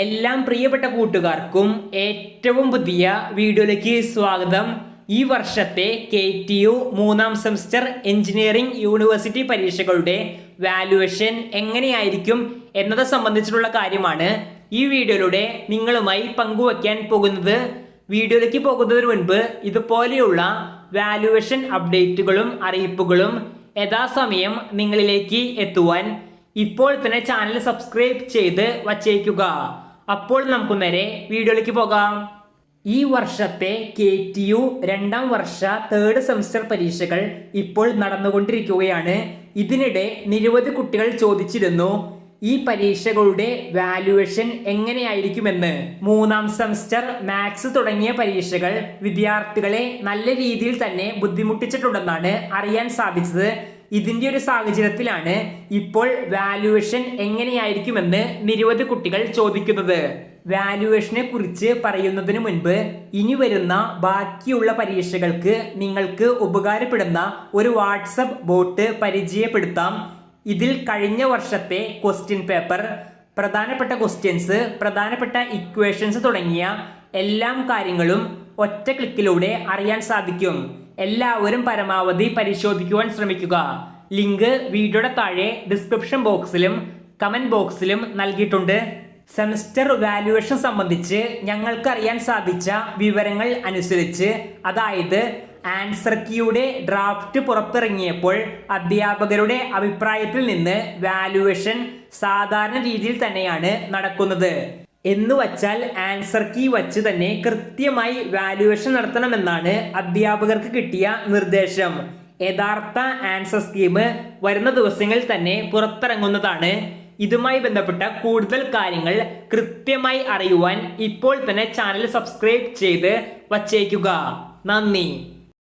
എല്ലാം പ്രിയപ്പെട്ട കൂട്ടുകാർക്കും ഏറ്റവും പുതിയ വീഡിയോയിലേക്ക് സ്വാഗതം. ഈ വർഷത്തെ കെ ടി യു മൂന്നാം സെമസ്റ്റർ എഞ്ചിനീയറിംഗ് യൂണിവേഴ്സിറ്റി പരീക്ഷകളുടെ വാല്യുവേഷൻ എങ്ങനെയായിരിക്കും എന്നത് സംബന്ധിച്ചിട്ടുള്ള കാര്യമാണ് ഈ വീഡിയോയിലൂടെ നിങ്ങളുമായി പങ്കുവയ്ക്കാൻ പോകുന്നത്. വീഡിയോയിലേക്ക് പോകുന്നതിന് മുൻപ് ഇതുപോലെയുള്ള വാല്യുവേഷൻ അപ്ഡേറ്റുകളും അറിയിപ്പുകളും യഥാസമയം നിങ്ങളിലേക്ക് എത്തുവാൻ ഇപ്പോൾ തന്നെ ചാനൽ സബ്സ്ക്രൈബ് ചെയ്ത് വച്ചേക്കുക. അപ്പോൾ നമുക്ക് നേരെ വീഡിയോയിലേക്ക് പോകാം. ഈ വർഷത്തെ കെ ടി യു രണ്ടാം വർഷ തേർഡ് സെമസ്റ്റർ പരീക്ഷകൾ ഇപ്പോൾ നടന്നുകൊണ്ടിരിക്കുകയാണ്. ഇതിനിടെ നിരവധി കുട്ടികൾ ചോദിച്ചിരുന്നു ഈ പരീക്ഷകളുടെ വാല്യുവേഷൻ എങ്ങനെയായിരിക്കുമെന്ന്? മൂന്നാം സെമസ്റ്റർ മാത്സ് തുടങ്ങിയ പരീക്ഷകൾ വിദ്യാർത്ഥികളെ നല്ല രീതിയിൽ തന്നെ ബുദ്ധിമുട്ടിച്ചിട്ടുണ്ടെന്നാണ് അറിയാൻ സാധിച്ചത്. ഇതിന്റെ ഒരു സാഹചര്യത്തിലാണ് ഇപ്പോൾ വാല്യുവേഷൻ എങ്ങനെയായിരിക്കുമെന്ന് നിരവധി കുട്ടികൾ ചോദിക്കുന്നത്. വാല്യുവേഷനെ കുറിച്ച് പറയുന്നതിന് മുൻപ് ഇനി വരുന്ന ബാക്കിയുള്ള പരീക്ഷകൾക്ക് നിങ്ങൾക്ക് ഉപകാരപ്പെടുന്ന ഒരു വാട്സപ്പ് ബോട്ട് പരിചയപ്പെടുത്താം. ഇതിൽ കഴിഞ്ഞ വർഷത്തെ ക്വസ്റ്റ്യൻ പേപ്പർ പ്രധാനപ്പെട്ട ക്വസ്റ്റ്യൻസ് പ്രധാനപ്പെട്ട ഇക്വേഷൻസ് തുടങ്ങിയ എല്ലാം കാര്യങ്ങളും ഒറ്റ ക്ലിക്കിലൂടെ അറിയാൻ സാധിക്കും. എല്ലാവരും പരമാവധി പരിശോധിക്കുവാൻ ശ്രമിക്കുക. ലിങ്ക് വീഡിയോയുടെ താഴെ ഡിസ്ക്രിപ്ഷൻ ബോക്സിലും കമന്റ് ബോക്സിലും നൽകിയിട്ടുണ്ട്. സെമസ്റ്റർ വാല്യുവേഷൻ സംബന്ധിച്ച് ഞങ്ങൾക്ക് അറിയാൻ സാധിച്ച വിവരങ്ങൾ അനുസരിച്ച് അതായത് ആൻസർ കീയുടെ ഡ്രാഫ്റ്റ് പുറത്തിറങ്ങിയപ്പോൾ അധ്യാപകരുടെ അഭിപ്രായത്തിൽ നിന്ന് വാല്യുവേഷൻ സാധാരണ രീതിയിൽ തന്നെയാണ് നടക്കുന്നത്. എന്ന് വച്ചാൽ ആൻസർ കീ വച്ച് തന്നെ കൃത്യമായി വാല്യുവേഷൻ നടത്തണമെന്നാണ് അധ്യാപകർക്ക് കിട്ടിയ നിർദ്ദേശം. യഥാർത്ഥ ആൻസർ സ്കീം വരുന്ന ദിവസങ്ങളിൽ തന്നെ പുറത്തിറങ്ങുന്നതാണ്. ഇതുമായി ബന്ധപ്പെട്ട കൂടുതൽ കാര്യങ്ങൾ കൃത്യമായി അറിയുവാൻ ഇപ്പോൾ തന്നെ ചാനൽ സബ്സ്ക്രൈബ് ചെയ്ത് വച്ചേക്കുക. നന്ദി.